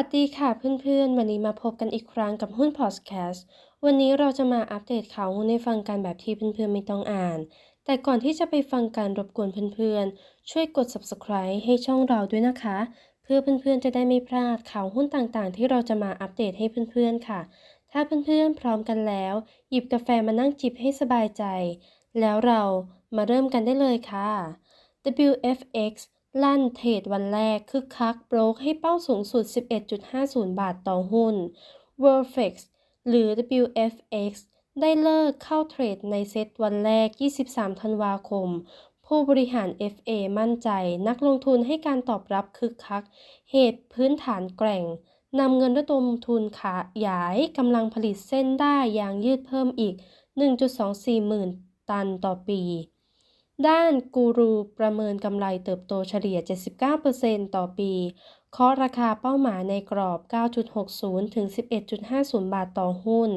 วัสดีค่ะเพื่อนๆ วันนี้มาพบกันอีกครั้งกับหุ้นพอดแคสต์วันนี้เราจะมาอัปเดตข่าวหุ้นให้ฟังกันแบบที่เพื่อนๆ ไม่ต้องอ่าน แต่ก่อนที่จะไปฟังการรบกวนเพื่อนๆ ช่วยกด subscribe ให้ช่องเราด้วยนะคะ เพื่อเพื่อนๆ จะได้ไม่พลาดข่าวหุ้นต่างๆ ที่เราจะมาอัปเดตให้เพื่อนๆ ค่ะ ถ้าเพื่อนๆ พร้อมกันแล้ว หยิบกาแฟมานั่งจิบให้สบายใจ แล้วเรามาเริ่มกันได้เลยค่ะ WFX ลั่นเทรดวันแรกคึกคักโบรกให้เป้าสูงสุด 11.50 บาทต่อหุ้น Worldflex หรือ WFX ได้เลิกเข้าเทรดในเซตวันแรก 23 ธันวาคม ผู้บริหาร FA มั่นใจนักลงทุนให้การตอบรับคึกคัก เหตุพื้นฐานแกร่งนำเงินระดมทุนขายายกำลังผลิตเส้นได้ยางยืดเพิ่มอีก 1.24 หมื่นตันต่อปี ด้านกูรูประเมินกำไรเติบโตเฉลี่ย 79%ต่อปี เคาะราคาเป้าหมายในกรอบ 9.60 ถึง 11.50 บาทต่อหุ้น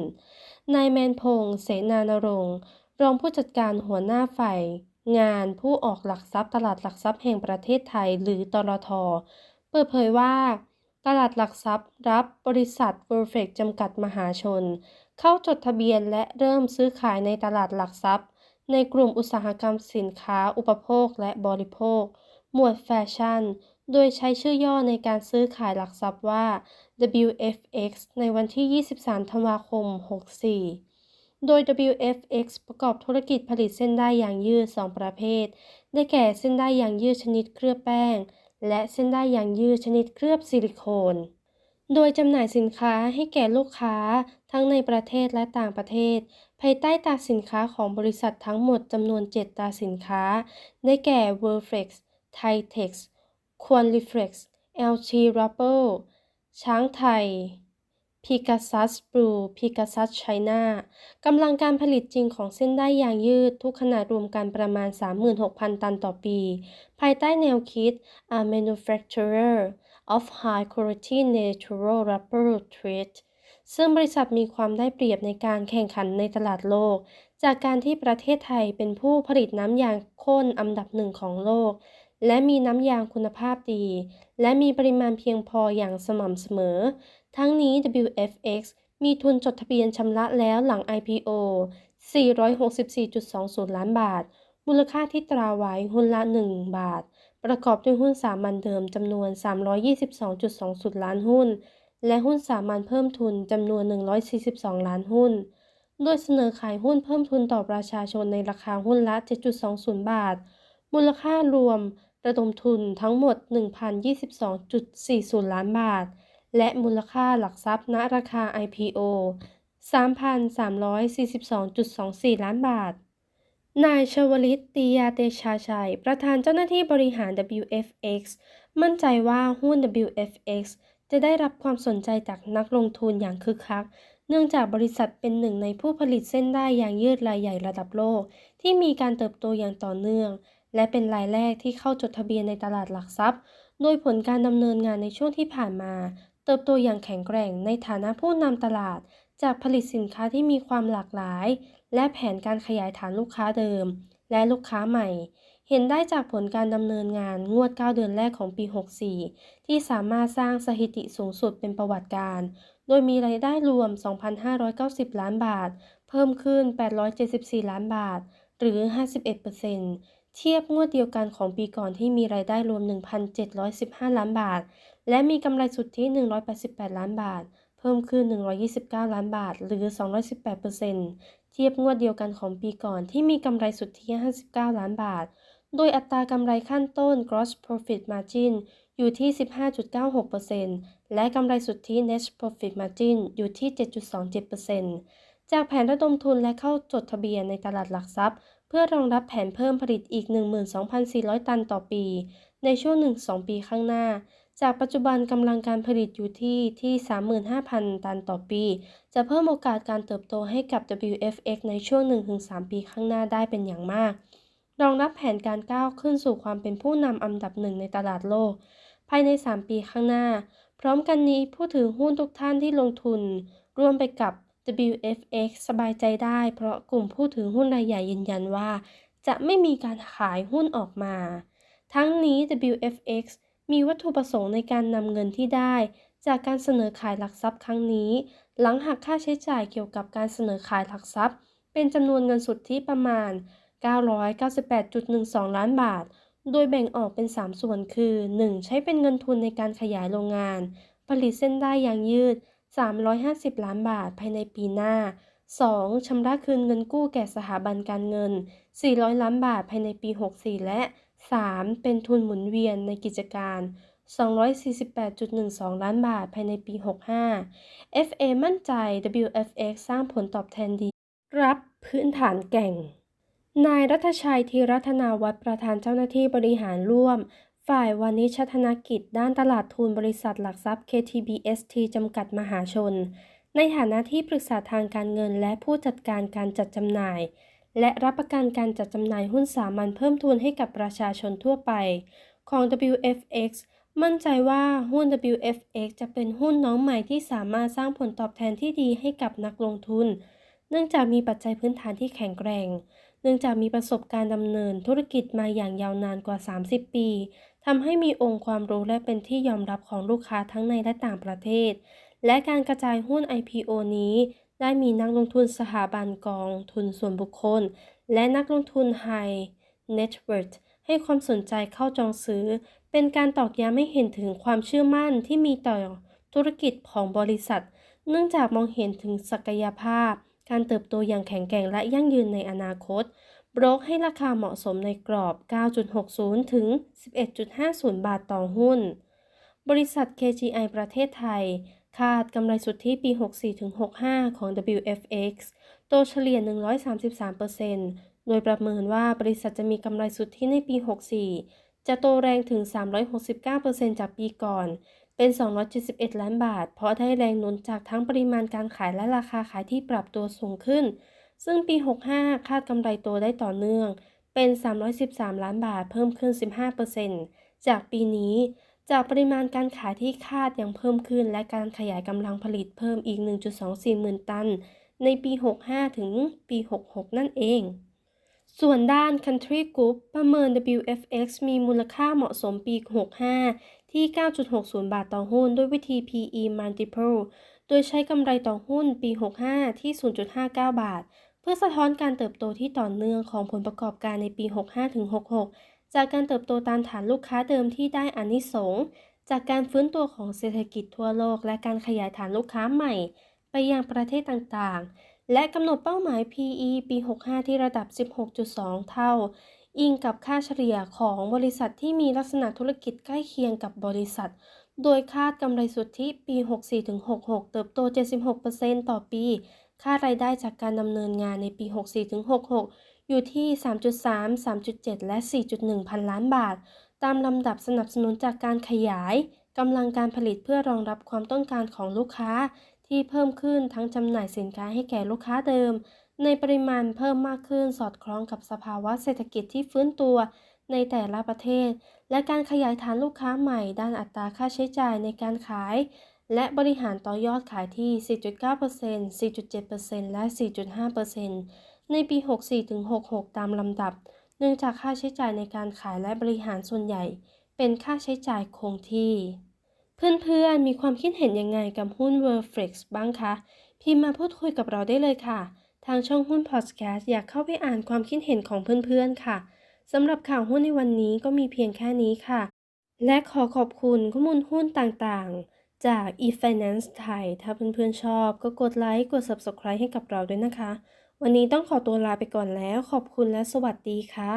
นายแมนพงษ์เสนานรงค์รองผู้จัดการหัวหน้าฝ่ายงานผู้ออกหลักทรัพย์ตลาดหลักทรัพย์แห่งประเทศไทยหรือตลท เปิดเผยว่า ตลาดหลักทรัพย์รับบริษัท w o r f e x จำกัดมหาชน เข้าจดทะเบียนและเริ่มซื้อขายในตลาดหลักทรัพย์ ในกลุ่มอุตสาหกรรมสินค้าอุปโภคและบริโภค หมวดแฟชั่น โดยใช้ชื่อย่อในการซื้อขายหลักทรัพย์ว่า WFX ในวันที่ 23 ธันวาคม 64 โดย WFX ประกอบธุรกิจผลิตเส้นได้ยางยืด 2 ประเภท ได้แก่เส้นได้ยางยืดชนิดเคลือบแป้ง และเส้นได้ยางยืดชนิดเคลือบซิลิโคน โดยจำหน่ายสินค้าให้แก่ลูกค้าทั้งในประเทศและต่างประเทศ ภายใต้ตราสินค้าของบริษัททั้งหมดจำนวน 7 ตราสินค้า ได้แก่ Worldflex Thitex, Qualiflex LG Rubber ช้างไทย Pegasus Blue Pegasus China กำลังการผลิตจริงของเส้นได้ยางยืดทุกขนาดรวมกันประมาณ 36,000 ตันต่อปี ภายใต้แนวคิด A Manufacturer of High Quality Natural Rubber Thread ซึ่งบริษัทมีความได้เปรียบในการแข่งขันในตลาดโลก จากการที่ประเทศไทยเป็นผู้ผลิตน้ำยางข้นอันดับหนึ่งของโลก และมีน้ำยางคุณภาพดี และมีปริมาณเพียงพออย่างสม่ำเสมอ ทั้งนี้ WFX มีทุนจดทะเบียนชำระแล้วหลัง IPO 464.20 ล้านบาท มูลค่าที่ตราไว้หุ้นละ 1 บาท ประกอบด้วยหุ้นสามัญเดิมจำนวน 322.20 ล้านหุ้น และหุ้นสามัญเพิ่มทุนจำนวน 142 ล้านหุ้น โดยเสนอขายหุ้นเพิ่มทุนต่อประชาชนในราคาหุ้นละ 7.20 บาท มูลค่ารวมระดมทุนทั้งหมด 1,022.40 ล้านบาท และมูลค่าหลักทรัพย์ณราคา IPO 3,342.24 ล้านบาท นายชวลิตตียาเตชาชัย ประธานเจ้าหน้าที่บริหาร WFX มั่นใจว่าหุ้น WFX จะได้รับความสนใจจากนักลงทุนอย่างคึกคัก เนื่องจากบริษัทเป็นหนึ่งในผู้ผลิตเส้นได้ยางยืดรายใหญ่ระดับโลก ที่มีการเติบโตอย่างต่อเนื่อง และเป็นรายแรกที่เข้าจดทะเบียนในตลาดหลักทรัพย์ โดยผลการดำเนินงานในช่วงที่ผ่านมา เติบโตอย่างแข็งแกร่งในฐานะผู้นำตลาด จากผลิตสินค้าที่มีความหลากหลาย และแผนการขยายฐานลูกค้าเดิม และลูกค้าใหม่ เห็นได้จากผลการดำเนินงานงวด 9 เดือนแรกของปี 64 ที่สามารถสร้างสถิติสูงสุดเป็นประวัติการ โดยมีรายได้รวม 2,590 ล้านบาท เพิ่มขึ้น 874 ล้านบาท หรือ 51%เทียบงวดเดียวกันของปีก่อนที่มีรายได้รวม 1,715 ล้านบาท และมีกำไรสุทธิ 188 ล้านบาท เพิ่มขึ้น 129 ล้านบาท หรือ 218%เทียบงวดเดียวกันของปีก่อนที่มีกำไรสุทธิ 59 ล้านบาท โดยอัตรากำไรขั้นต้น gross profit margin อยู่ที่ 15.96%และกำไรสุทธิ net profit margin อยู่ที่ 7.27%จากแผนระดมทุนและเข้าจดทะเบียนในตลาดหลักทรัพย์ เพื่อรองรับแผนเพิ่มผลิตอีก 12,400 ตันต่อปี ในช่วง 1-2 ปีข้างหน้า จากปัจจุบันกำลังการผลิตอยู่ที่ที่ 35,000 ตันต่อปี จะเพิ่มโอกาสการเติบโตให้กับ WFX ในช่วง 1-3 ปีข้างหน้าได้เป็นอย่างมาก รองรับแผนการก้าวขึ้นสู่ความเป็นผู้นำอันดับหนึ่งในตลาดโลก ภายใน 3 ปีข้างหน้า พร้อมกันนี้ผู้ถือหุ้นทุกท่านที่ลงทุน ร่วมไปกับ WFX สบายใจได้ เพราะกลุ่มผู้ถือหุ้นรายใหญ่ยืนยันว่า จะไม่มีการขายหุ้นออกมา ทั้งนี้ WFX มีวัตถุประสงค์ในการนำเงินที่ได้ จากการเสนอขายหลักทรัพย์ครั้งนี้ หลังหักค่าใช้จ่ายเกี่ยวกับการเสนอขายหลักทรัพย์ เป็นจำนวนเงินสุทธิประมาณ 998.12 ล้านบาท โดยแบ่งออกเป็น 3 ส่วนคือ 1. ใช้เป็นเงินทุนในการขยายโรงงาน ผลิตเส้นได้ยางยืด 350 ล้านบาทภายในปีหน้า 2. ชำระคืนเงินกู้แก่สถาบันการเงิน 400 ล้านบาทภายในปี 64 และ 3. เป็นทุนหมุนเวียนในกิจการ 248.12 ล้านบาทภายในปี 65 FA มั่นใจ WFX สร้างผลตอบแทนดี รับพื้นฐานแก่ง นายรัฐชัยธีรัตนาวัฒน์ประธานเจ้าหน้าที่บริหารร่วม ฝ่ายวานิชธนกิจ ด้านตลาดทุนบริษัทหลักทรัพย์ KTBST จำกัดมหาชน ในฐานะที่ปรึกษาทางการเงินและผู้จัดการการจัดจำหน่าย และรับประกันการจัดจำหน่ายหุ้นสามัญเพิ่มทุนให้กับประชาชนทั่วไป ของ WFX มั่นใจว่าหุ้น WFX จะเป็นหุ้นน้องใหม่ที่สามารถสร้างผลตอบแทนที่ดีให้กับนักลงทุน เนื่องจากมีปัจจัยพื้นฐานที่แข็งแกร่ง เนื่องจากมีประสบการณ์ดำเนินธุรกิจมาอย่างยาวนานกว่า 30 ปีทำให้มีองค์ความรู้และเป็นที่ยอมรับของลูกค้าทั้งในและต่างประเทศ และการกระจายหุ้น IPO นี้ ได้มีนักลงทุนสถาบันกอง ทุนส่วนบุคคล และนักลงทุน High Net Worth ให้ความสนใจเข้าจองซื้อ เป็นการตอกย้ำให้เห็นถึงความเชื่อมั่นที่มีต่อธุรกิจของบริษัท เนื่องจากมองเห็นถึงศักยภาพ การเติบโตอย่างแข็งแกร่งและยั่งยืนในอนาคตบรกให้ราคาเหมาะสมในกรอบ 9.60 ถึง 11.50 บาทต่อหุ้น บริษัท KGI ประเทศไทย คาดกำไรสุทธิปี 64-65 ของ WFX โตเฉลี่ย 133%โดยประเมินว่าบริษัทจะมีกำไรสุทธิในปี 64 จะโตแรงถึง 369%จากปีก่อน เป็น 271 ล้านบาท เพราะได้แรงหนุนจากทั้งปริมาณการขายและราคาขายที่ปรับตัวสูงขึ้น ซึ่งปี 65 คาดกำไรโตได้ต่อเนื่อง เป็น 313 ล้านบาท เพิ่มขึ้น 15%จากปีนี้ จากปริมาณการขายที่คาดยังเพิ่มขึ้น และการขยายกำลังผลิตเพิ่มอีก 1.24หมื่นตัน ในปี 65 ถึงปี 66 นั่นเอง ส่วนด้าน Country Group ประเมิน WFX มีมูลค่าเหมาะสมปี 65 ที่ 9.60 บาทต่อหุ้น ด้วยวิธี PE Multiple โดยใช้กำไรต่อหุ้นปี 65 ที่ 0.59 บาท เพื่อสะท้อนการเติบโตที่ต่อเนื่องของผลประกอบการในปี 65-66 จากการเติบโตตามฐานลูกค้าเดิมที่ได้อานิสงส์จากการฟื้นตัวของเศรษฐกิจทั่วโลก และการขยายฐานลูกค้าใหม่ ไปยังประเทศต่างๆ และกำหนดเป้าหมาย PE ปี 65 ที่ระดับ 16.2 เท่า อิงกับค่าเฉลี่ยของบริษัทที่มีลักษณะธุรกิจใกล้เคียงกับบริษัท โดยคาดกำไรสุทธิปี 64-66 เติบโต 76%ต่อปี ค่ารายได้จากการดำเนินงานในปี 64-66 อยู่ที่ 3.3 3.7 และ 4.1 พันล้านบาท ตามลำดับสนับสนุนจากการขยายกำลังการผลิตเพื่อรองรับความต้องการของลูกค้า ที่เพิ่มขึ้นทั้งจำหน่ายสินค้าให้แก่ลูกค้าเดิม ในปริมาณเพิ่มมากขึ้นสอดคล้องกับสภาวะเศรษฐกิจที่ฟื้นตัวในแต่ละประเทศ และการขยายฐานลูกค้าใหม่ ด้านอัตราค่าใช้จ่ายในการขาย และบริหารต่อยอดขายที่ 4.9% 4.7%และ 4.5%ในปี 64-66 ตามลำดับ เนื่องจากค่าใช้จ่ายในการขายและบริหารส่วนใหญ่ เป็นค่าใช้จ่ายคงที่ เพื่อนๆ มีความคิดเห็นยังไงกับหุ้น w o r f l e x บ้างคะ พิมมาพูดคุยกับเราได้เลยค่ะ ทางช่องหุ้นพอดแคสต์อยากเข้าไปอ่านความคิดเห็นของเพื่อนๆ ค่ะสำหรับข่าวหุ้นในวันนี้ก็มีเพียงแค่นี้ค่ะ และขอขอบคุณข้อมูลหุ้นต่างๆ จาก eFinance ไทย ถ้าเพื่อนๆ ชอบก็กดไลค์ กด subscribe ให้กับเราด้วยนะคะ วันนี้ต้องขอตัวลาไปก่อนแล้ว ขอบคุณและสวัสดีค่ะ